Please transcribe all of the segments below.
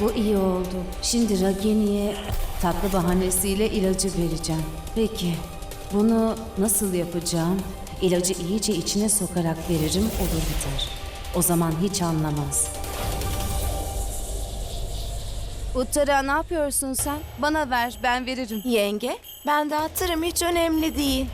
Bu iyi oldu. Şimdi Ragini'ye tatlı bahanesiyle ilacı vereceğim. Peki, bunu nasıl yapacağım? İlacı iyice içine sokarak veririm, olur biter. O zaman hiç anlamaz. Uttara ne yapıyorsun sen? Bana ver, ben veririm. Yenge, ben dağıtırım hiç önemli değil.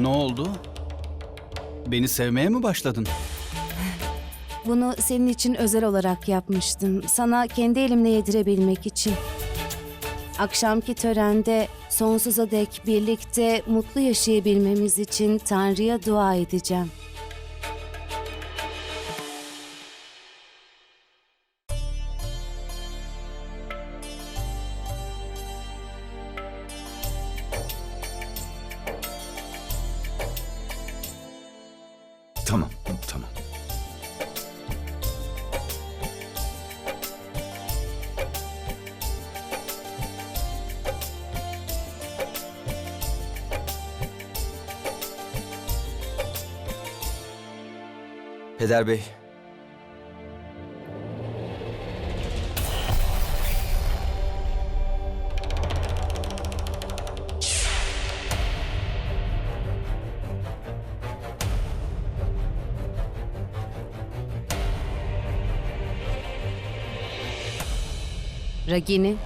Ne oldu? Beni sevmeye mi başladın? Bunu senin için özel olarak yapmıştım. Sana kendi elimle yedirebilmek için. Akşamki törende sonsuza dek birlikte mutlu yaşayabilmemiz için Tanrı'ya dua edeceğim. Tamam, tamam. Peder Bey. Ragini,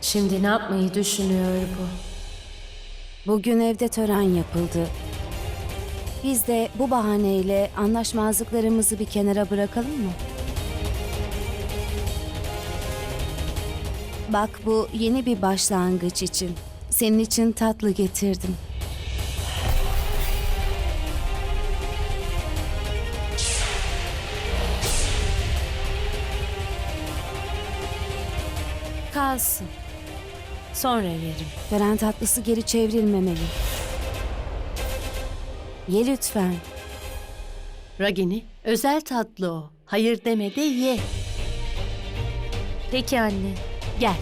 Şimdi ne yapmayı düşünüyor bu? bugün evde tören yapıldı. Biz de bu bahaneyle anlaşmazlıklarımızı bir kenara bırakalım mı? Bak bu yeni bir başlangıç için. Senin için tatlı getirdim. Kalsın. Sonra yerim. Tören tatlısı geri çevrilmemeli. Ye lütfen. Ragini, özel tatlı o. Hayır deme de ye. Peki anne, gel.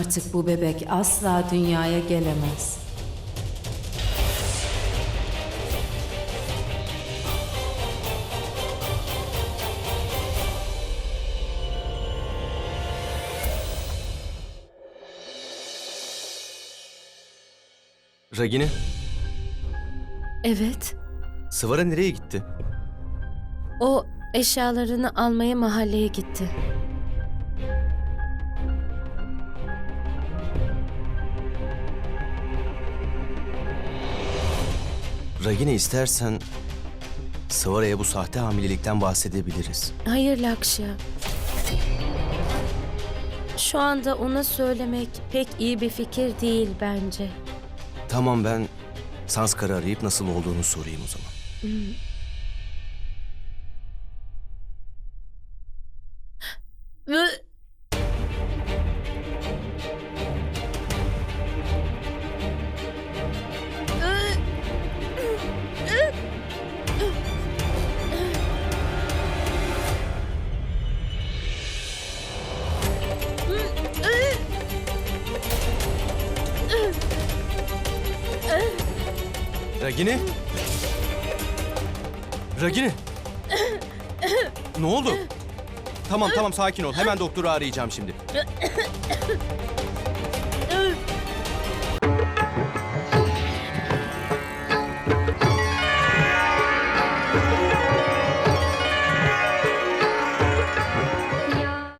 Artık bu bebek asla dünyaya gelemez. Ragini, Evet, Sıvara nereye gitti? o eşyalarını almaya mahalleye gitti. Ragini istersen Sıvara'ya bu sahte hamilelikten bahsedebiliriz. Hayır Lakşya. Şu anda ona söylemek pek iyi bir fikir değil bence. Tamam ben Sanskar'ı arayıp nasıl olduğunu sorayım o zaman. Ve- Ragini? Ragini? ne oldu? Tamam tamam sakin ol. Hemen doktoru arayacağım şimdi.